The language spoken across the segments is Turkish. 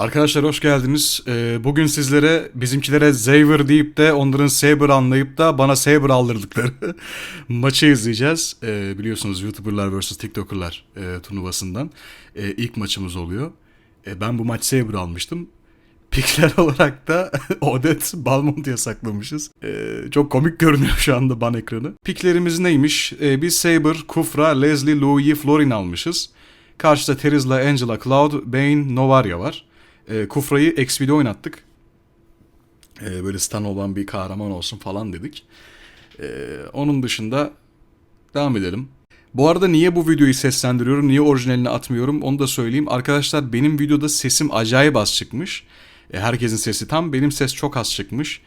Arkadaşlar hoş geldiniz. Ee, bugün sizlere bizimkilere Zaver deyip de onların Saber anlayıp da bana Saber aldırdıkları maçı izleyeceğiz. Ee, biliyorsunuz YouTuber'lar vs TikToker'lar e, turnuvasından e, ilk maçımız oluyor. E, ben bu maç Saber almıştım. Pikler olarak da Odet Balmont yasaklamışız. Ee, çok komik görünüyor şu anda ban ekranı. Piklerimiz neymiş? Ee, biz Saber, Kufra, Leslie, Louis, Florin almışız. Karşıda Terizla, Angela, Cloud, Bane, Novaria var. Ee, Kufra'yı XP'de oynattık. Ee, böyle stun olan bir kahraman olsun falan dedik. Ee, onun dışında devam edelim. Bu arada niye bu videoyu seslendiriyorum, niye orijinalini atmıyorum onu da söyleyeyim. Arkadaşlar benim videoda sesim acayip az çıkmış. E, herkesin sesi tam, benim ses çok az çıkmış.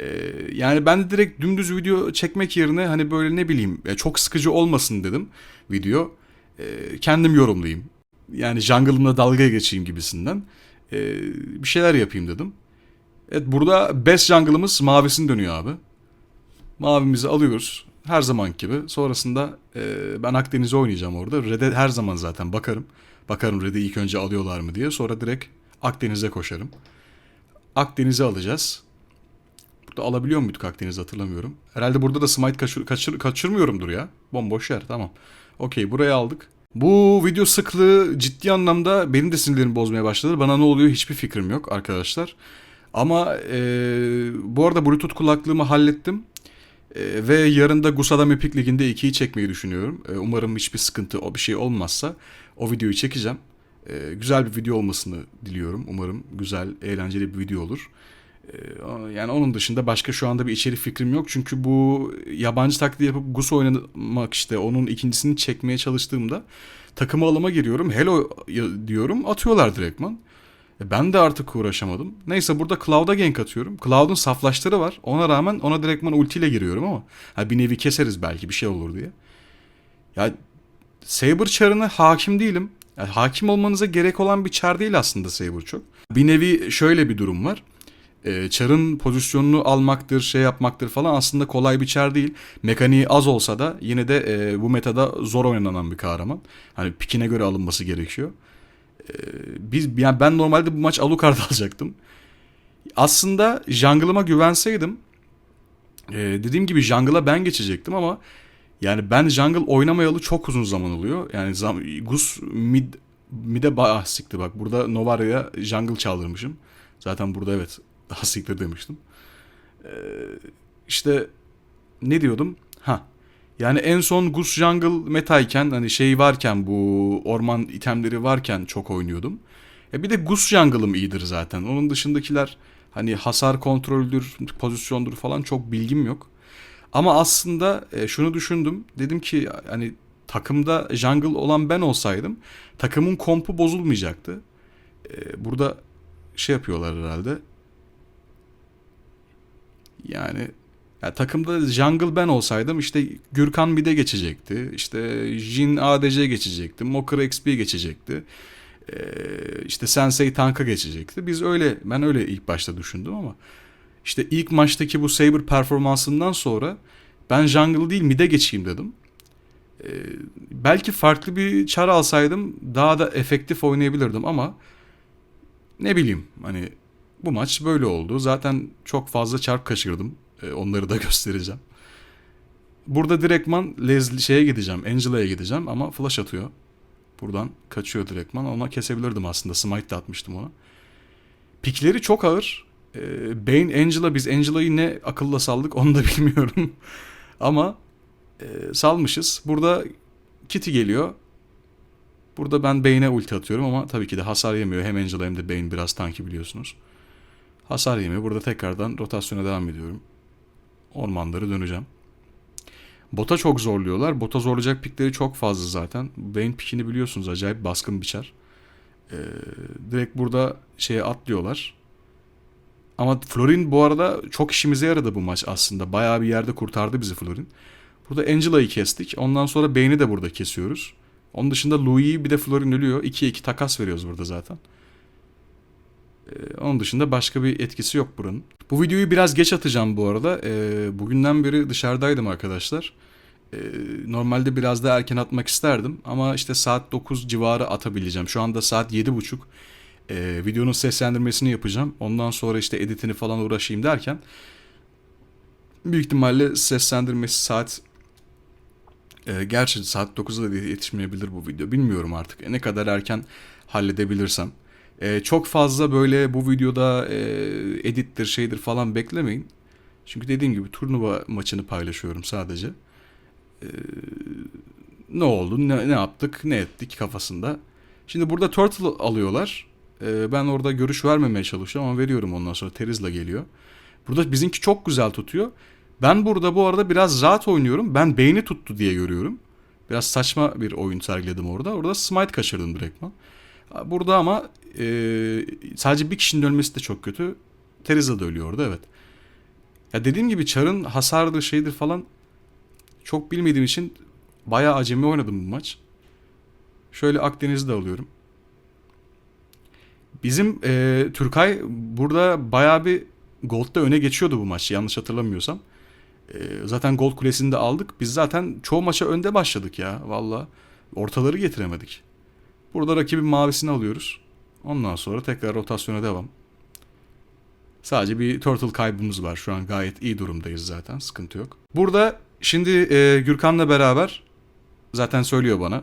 E, yani ben de direkt dümdüz video çekmek yerine hani böyle ne bileyim e, çok sıkıcı olmasın dedim video. E, kendim yorumlayayım. Yani jungle'ımla dalga geçeyim gibisinden. E, bir şeyler yapayım dedim. Evet burada best jungle'ımız mavisini dönüyor abi. Mavimizi alıyoruz. Her zaman gibi. Sonrasında e, ben Akdeniz'e oynayacağım orada. Red'e her zaman zaten bakarım. Bakarım Red'i ilk önce alıyorlar mı diye. Sonra direkt Akdeniz'e koşarım. Akdeniz'i alacağız. Burada alabiliyor muyduk Akdeniz'i hatırlamıyorum. Herhalde burada da smite kaçır, kaçır, kaçırmıyorumdur ya. Bomboş yer tamam. Okey buraya aldık. Bu video sıklığı ciddi anlamda benim de sinirlerimi bozmaya başladı. Bana ne oluyor hiçbir fikrim yok arkadaşlar. Ama e, bu arada Bluetooth kulaklığımı hallettim. E, ve yarın da Gusada Epic Ligi'nde 2'yi çekmeyi düşünüyorum. E, umarım hiçbir sıkıntı o bir şey olmazsa o videoyu çekeceğim. E, güzel bir video olmasını diliyorum. Umarım güzel, eğlenceli bir video olur. E, yani onun dışında başka şu anda bir içerik fikrim yok. Çünkü bu yabancı taklidi yapıp Gus oynamak işte onun ikincisini çekmeye çalıştığımda takımı alıma giriyorum. Hello diyorum atıyorlar direktman. E, ben de artık uğraşamadım. Neyse burada Cloud'a gank atıyorum. Cloud'un saflaşları var. Ona rağmen ona direktman ultiyle giriyorum ama ha, bir nevi keseriz belki bir şey olur diye. Ya Saber çarına hakim değilim. Yani hakim olmanıza gerek olan bir çar değil aslında Saber çok. Bir nevi şöyle bir durum var. Ee, çarın pozisyonunu almaktır, şey yapmaktır falan aslında kolay bir çar değil. Mekaniği az olsa da yine de e, bu metada zor oynanan bir kahraman. Hani pikine göre alınması gerekiyor. Ee, biz yani ben normalde bu maç Alucard alacaktım. Aslında jungle'ıma güvenseydim e, dediğim gibi jungle'a ben geçecektim ama yani ben jungle oynamayalı çok uzun zaman oluyor. Yani zam, Gus mid mid'e bayağı sikti bak. Burada Novaria'ya jungle çaldırmışım. Zaten burada evet daha siktir demiştim. Ee, işte ne diyordum? Ha. Yani en son Gus Jungle metayken hani şey varken bu orman itemleri varken çok oynuyordum. E bir de Gus Jungle'ım iyidir zaten. Onun dışındakiler hani hasar kontroldür, pozisyondur falan çok bilgim yok. Ama aslında e, şunu düşündüm. Dedim ki hani takımda jungle olan ben olsaydım takımın kompu bozulmayacaktı. E, burada şey yapıyorlar herhalde. Yani ya takımda jungle ben olsaydım işte Gürkan mid'e geçecekti. İşte Jin ADC geçecekti. Mocker XP geçecekti. Ee, işte Sensei tank'a geçecekti. Biz öyle ben öyle ilk başta düşündüm ama işte ilk maçtaki bu Saber performansından sonra ben jungle değil mid'e geçeyim dedim. Ee, belki farklı bir çar alsaydım daha da efektif oynayabilirdim ama ne bileyim hani bu maç böyle oldu. Zaten çok fazla çarp kaçırdım. Ee, onları da göstereceğim. Burada direktman Leslie şeye gideceğim. Angela'ya gideceğim ama flash atıyor. Buradan kaçıyor direktman. Ona kesebilirdim aslında. Smite de atmıştım ona. Pikleri çok ağır. Ee, Bane Angela biz Angela'yı ne akılla saldık onu da bilmiyorum. Ama e, salmışız. Burada Kitty geliyor. Burada ben Bane'e ulti atıyorum ama tabii ki de hasar yemiyor. Hem Angela hem de Bane biraz tanki biliyorsunuz. Hasar yemiyor. Burada tekrardan rotasyona devam ediyorum. Ormanları döneceğim. Bota çok zorluyorlar. Bota zorlayacak pikleri çok fazla zaten. Bane pikini biliyorsunuz acayip baskın biçer. Ee, direkt burada şeye atlıyorlar. Ama Florin bu arada çok işimize yaradı bu maç aslında. Bayağı bir yerde kurtardı bizi Florin. Burada Angela'yı kestik. Ondan sonra Bane'i de burada kesiyoruz. Onun dışında Louis'i bir de Florin ölüyor. 2'ye 2 takas veriyoruz burada zaten. Ee, onun dışında başka bir etkisi yok buranın. Bu videoyu biraz geç atacağım bu arada. Ee, bugünden beri dışarıdaydım arkadaşlar. Ee, normalde biraz daha erken atmak isterdim. Ama işte saat 9 civarı atabileceğim. Şu anda saat 7.30. Ee, videonun seslendirmesini yapacağım. Ondan sonra işte editini falan uğraşayım derken büyük ihtimalle seslendirmesi saat e, gerçi saat 9'da da yetişmeyebilir bu video. Bilmiyorum artık. Ne kadar erken halledebilirsem. E, çok fazla böyle bu videoda e, edittir şeydir falan beklemeyin. Çünkü dediğim gibi turnuva maçını paylaşıyorum sadece. E, ne oldu, ne, ne yaptık, ne ettik kafasında. Şimdi burada Turtle alıyorlar. E, ben orada görüş vermemeye çalışıyorum ama veriyorum ondan sonra Terizla geliyor. Burada bizimki çok güzel tutuyor. Ben burada bu arada biraz rahat oynuyorum. Ben beyni tuttu diye görüyorum. Biraz saçma bir oyun sergiledim orada. Orada smite kaçırdım direktman. Burada ama e, sadece bir kişinin ölmesi de çok kötü. Teriza da ölüyor orada evet. Ya dediğim gibi Char'ın hasardır şeydir falan çok bilmediğim için bayağı acemi oynadım bu maç. Şöyle Akdeniz'i de alıyorum. Bizim e, Türkay burada bayağı bir Gold'da öne geçiyordu bu maç yanlış hatırlamıyorsam. E, zaten Gold Kulesi'ni de aldık. Biz zaten çoğu maça önde başladık ya valla. Ortaları getiremedik. Burada rakibin mavisini alıyoruz. Ondan sonra tekrar rotasyona devam. Sadece bir turtle kaybımız var. Şu an gayet iyi durumdayız zaten. Sıkıntı yok. Burada şimdi e, Gürkan'la beraber zaten söylüyor bana.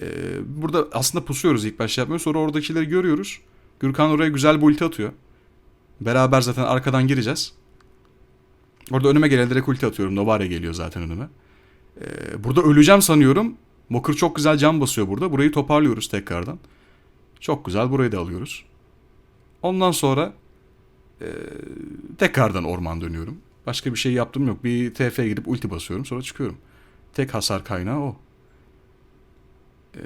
E, burada aslında pusuyoruz ilk başta yapmıyoruz. Sonra oradakileri görüyoruz. Gürkan oraya güzel bir ulti atıyor. Beraber zaten arkadan gireceğiz. Orada önüme gelen direkt ulti atıyorum. Novaria geliyor zaten önüme. E, burada öleceğim sanıyorum. Mokır çok güzel can basıyor burada. Burayı toparlıyoruz tekrardan. Çok güzel burayı da alıyoruz. Ondan sonra e, tekrardan orman dönüyorum. Başka bir şey yaptım yok. Bir TF gidip ulti basıyorum sonra çıkıyorum. Tek hasar kaynağı o. E,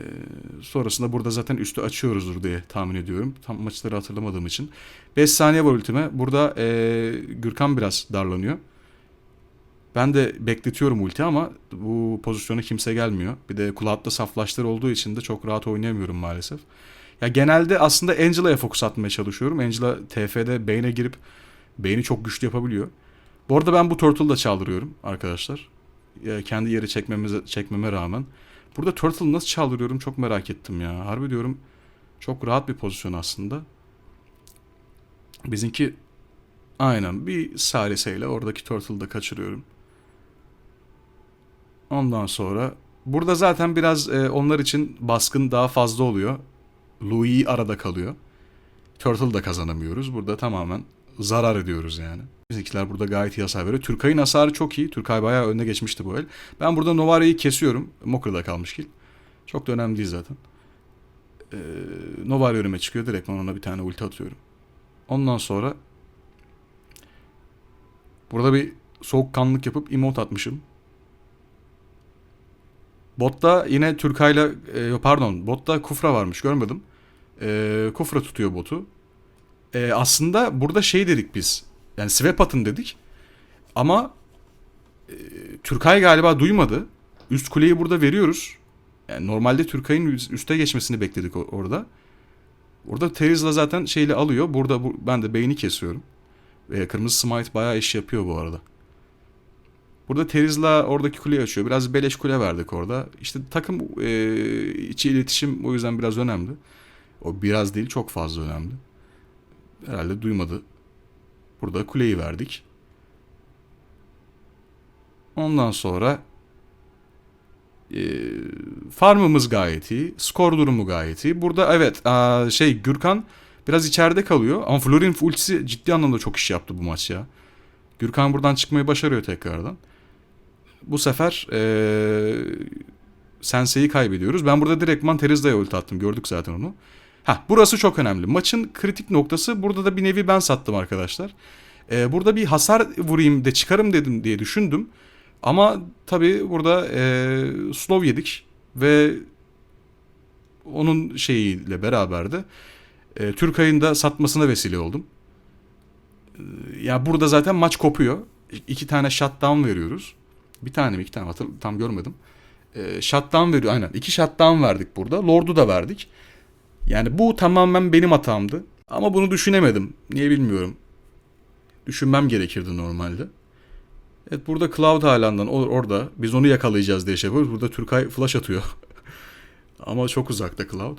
sonrasında burada zaten üstü açıyoruzdur diye tahmin ediyorum. Tam maçları hatırlamadığım için. 5 saniye var ultime. Burada e, Gürkan biraz darlanıyor. Ben de bekletiyorum ulti ama bu pozisyona kimse gelmiyor. Bir de Cloud'da saflaştır olduğu için de çok rahat oynayamıyorum maalesef. Ya genelde aslında Angela'ya fokus atmaya çalışıyorum. Angela TF'de beyne girip beyni çok güçlü yapabiliyor. Bu arada ben bu Turtle'ı da çaldırıyorum arkadaşlar. Ya kendi yeri çekmemize, çekmeme rağmen. Burada Turtle'ı nasıl çaldırıyorum çok merak ettim ya. Harbi diyorum çok rahat bir pozisyon aslında. Bizimki aynen bir saliseyle oradaki Turtle'ı da kaçırıyorum. Ondan sonra burada zaten biraz e, onlar için baskın daha fazla oluyor. Louis arada kalıyor. Turtle da kazanamıyoruz. Burada tamamen zarar ediyoruz yani. Bizimkiler burada gayet iyi hasar veriyor. Türkay'ın hasarı çok iyi. Türkay bayağı önüne geçmişti bu el. Ben burada Novaria'yı kesiyorum. Mokra'da kalmış kill. Çok da önemli değil zaten. Ee, Novaria önüme çıkıyor. Direkt ona bir tane ulti atıyorum. Ondan sonra burada bir soğukkanlık yapıp emote atmışım. Botta yine Türkay'la e, pardon botta Kufra varmış görmedim. E, Kufra tutuyor botu. E, aslında burada şey dedik biz. Yani swap atın dedik. Ama e, Türkay galiba duymadı. Üst kuleyi burada veriyoruz. Yani normalde Türkay'ın üste geçmesini bekledik orada. Orada Terizla zaten şeyle alıyor. Burada bu, ben de beyni kesiyorum. E, kırmızı smite bayağı iş yapıyor bu arada. Burada Terizla oradaki kuleyi açıyor. Biraz beleş kule verdik orada. İşte takım e, içi iletişim o yüzden biraz önemli. O biraz değil çok fazla önemli. Herhalde duymadı. Burada kuleyi verdik. Ondan sonra e, farmımız gayet iyi. Skor durumu gayet iyi. Burada evet a, şey Gürkan biraz içeride kalıyor. Ama Florin ultisi ciddi anlamda çok iş yaptı bu maç ya. Gürkan buradan çıkmayı başarıyor tekrardan bu sefer ee, Sensei'yi kaybediyoruz. Ben burada direktman Terizla'ya ulti attım. Gördük zaten onu. Ha, burası çok önemli. Maçın kritik noktası burada da bir nevi ben sattım arkadaşlar. Ee, burada bir hasar vurayım de çıkarım dedim diye düşündüm. Ama tabii burada ee, slow yedik ve onun şeyiyle beraber de e, Türkay'ın da satmasına vesile oldum. E, ya burada zaten maç kopuyor. İki tane shutdown veriyoruz. Bir tane mi iki tane hatır, tam görmedim. E, shutdown veriyor aynen. İki shutdown verdik burada. Lord'u da verdik. Yani bu tamamen benim hatamdı. Ama bunu düşünemedim. Niye bilmiyorum. Düşünmem gerekirdi normalde. Evet burada Cloud halandan or- orada. Biz onu yakalayacağız diye şey yapıyoruz. Burada Türkay flash atıyor. Ama çok uzakta Cloud.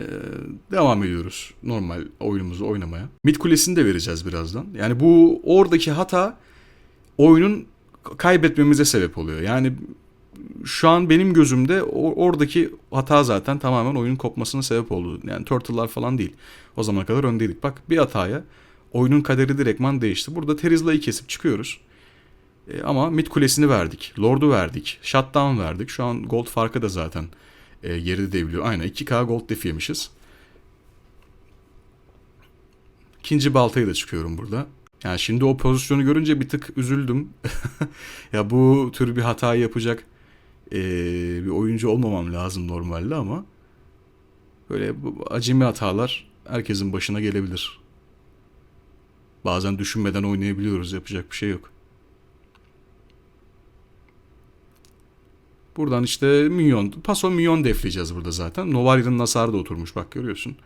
Ee, devam ediyoruz normal oyunumuzu oynamaya. Mid kulesini de vereceğiz birazdan. Yani bu oradaki hata oyunun kaybetmemize sebep oluyor. Yani şu an benim gözümde oradaki hata zaten tamamen oyunun kopmasına sebep oldu. Yani Turtle'lar falan değil. O zamana kadar öndeydik. Bak bir hataya oyunun kaderi direktman değişti. Burada Terizla'yı kesip çıkıyoruz. E, ama mid kulesini verdik. Lord'u verdik. Shutdown verdik. Şu an gold farkı da zaten e, geride deviliyor. Aynen 2k gold def yemişiz. İkinci baltayı da çıkıyorum burada. Yani şimdi o pozisyonu görünce bir tık üzüldüm. ya bu tür bir hata yapacak e, bir oyuncu olmamam lazım normalde ama böyle acemi hatalar herkesin başına gelebilir. Bazen düşünmeden oynayabiliyoruz. Yapacak bir şey yok. Buradan işte minyon, paso minyon defleyeceğiz burada zaten. Novaria'nın hasarı da oturmuş bak görüyorsun.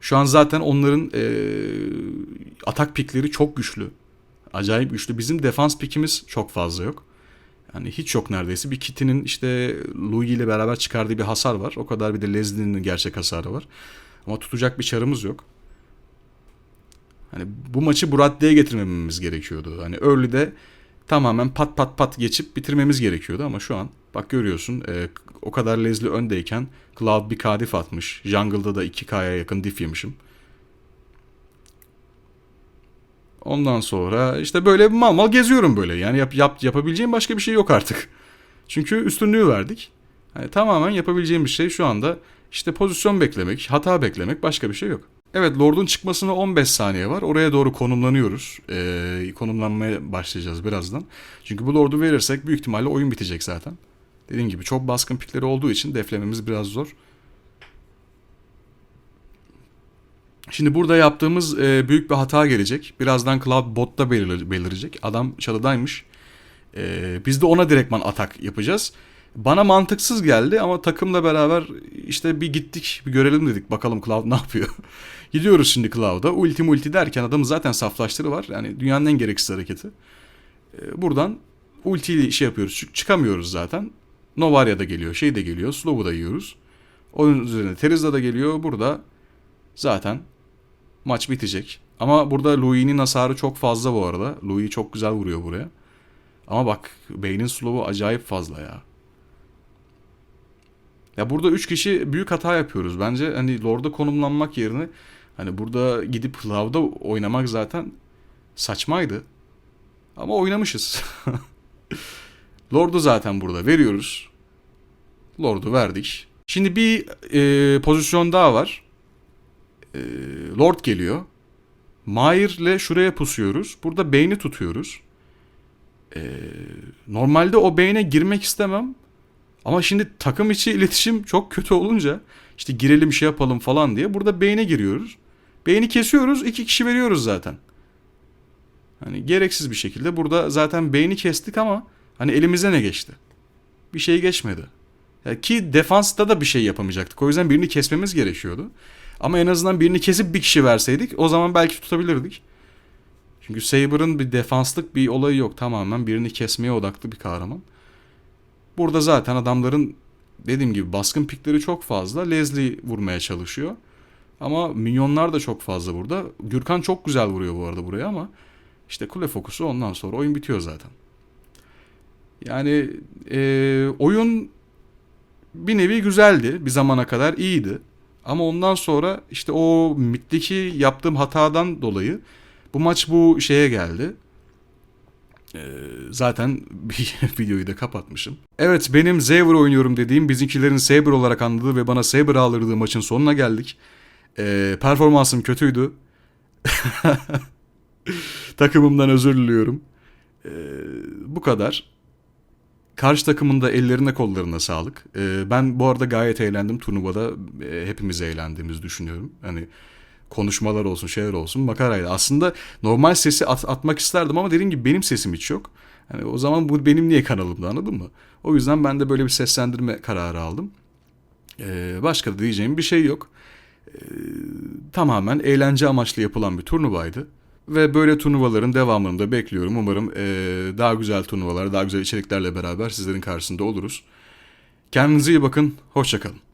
Şu an zaten onların eee, atak pikleri çok güçlü. Acayip güçlü. Bizim defans pikimiz çok fazla yok. Yani hiç yok neredeyse. Bir Kitty'nin işte Louis ile beraber çıkardığı bir hasar var. O kadar bir de Leslie'nin gerçek hasarı var. Ama tutacak bir çarımız yok. Hani bu maçı bu raddeye getirmememiz gerekiyordu. Hani early'de tamamen pat pat pat geçip bitirmemiz gerekiyordu ama şu an bak görüyorsun e, o kadar Leslie öndeyken Cloud bir kadif atmış. Jungle'da da 2K'ya yakın diff yemişim. Ondan sonra işte böyle mal mal geziyorum böyle. Yani yap, yap, yapabileceğim başka bir şey yok artık. Çünkü üstünlüğü verdik. Hani tamamen yapabileceğim bir şey şu anda işte pozisyon beklemek, hata beklemek başka bir şey yok. Evet Lord'un çıkmasına 15 saniye var. Oraya doğru konumlanıyoruz. Ee, konumlanmaya başlayacağız birazdan. Çünkü bu Lord'u verirsek büyük ihtimalle oyun bitecek zaten. Dediğim gibi çok baskın pikleri olduğu için deflememiz biraz zor. Şimdi burada yaptığımız e, büyük bir hata gelecek. Birazdan Cloud botta belir, belirecek. Adam çalıdaymış. E, biz de ona direktman atak yapacağız. Bana mantıksız geldi ama takımla beraber işte bir gittik bir görelim dedik. Bakalım Cloud ne yapıyor. Gidiyoruz şimdi Cloud'a. Ulti multi derken adamın zaten saflaştırı var. Yani dünyanın en gereksiz hareketi. E, buradan ultiyle şey yapıyoruz. Çık- Çıkamıyoruz zaten. Novaria da geliyor. Şey de geliyor. Slow'u da yiyoruz. Onun üzerine Terizla da geliyor. Burada zaten maç bitecek. Ama burada Louis'nin hasarı çok fazla bu arada. Louis çok güzel vuruyor buraya. Ama bak Bey'nin slow'u acayip fazla ya. Ya burada 3 kişi büyük hata yapıyoruz. Bence hani Lord'a konumlanmak yerine hani burada gidip Cloud'da oynamak zaten saçmaydı. Ama oynamışız. Lord'u zaten burada veriyoruz. Lord'u verdik. Şimdi bir e, pozisyon daha var. E, Lord geliyor. Mahir'le şuraya pusuyoruz. Burada beyni tutuyoruz. E, normalde o beyne girmek istemem. Ama şimdi takım içi iletişim çok kötü olunca işte girelim şey yapalım falan diye burada beyne giriyoruz. Beyni kesiyoruz iki kişi veriyoruz zaten. Hani gereksiz bir şekilde burada zaten beyni kestik ama hani elimize ne geçti? Bir şey geçmedi. Ya ki defansta da bir şey yapamayacaktık. O yüzden birini kesmemiz gerekiyordu. Ama en azından birini kesip bir kişi verseydik o zaman belki tutabilirdik. Çünkü Saber'ın bir defanslık bir olayı yok. Tamamen birini kesmeye odaklı bir kahraman. Burada zaten adamların dediğim gibi baskın pikleri çok fazla. Leslie vurmaya çalışıyor. Ama minyonlar da çok fazla burada. Gürkan çok güzel vuruyor bu arada buraya ama işte kule fokusu ondan sonra oyun bitiyor zaten. Yani e, oyun bir nevi güzeldi. Bir zamana kadar iyiydi. Ama ondan sonra işte o middeki yaptığım hatadan dolayı bu maç bu şeye geldi. Ee, zaten videoyu da kapatmışım. Evet benim Saber oynuyorum dediğim bizimkilerin Saber olarak anladığı ve bana Saber aldırdığı maçın sonuna geldik. Ee, performansım kötüydü. Takımımdan özür diliyorum. Ee, bu kadar. Karşı takımın da ellerine kollarına sağlık. Ee, ben bu arada gayet eğlendim turnuvada. Ee, hepimiz eğlendiğimizi düşünüyorum. Hani konuşmalar olsun şeyler olsun makaraydı. Aslında normal sesi at- atmak isterdim ama dediğim gibi benim sesim hiç yok. Yani o zaman bu benim niye kanalımda anladın mı? O yüzden ben de böyle bir seslendirme kararı aldım. Ee, başka da diyeceğim bir şey yok. Ee, tamamen eğlence amaçlı yapılan bir turnuvaydı. Ve böyle turnuvaların devamını da bekliyorum. Umarım ee, daha güzel turnuvalar, daha güzel içeriklerle beraber sizlerin karşısında oluruz. Kendinize iyi bakın, hoşçakalın.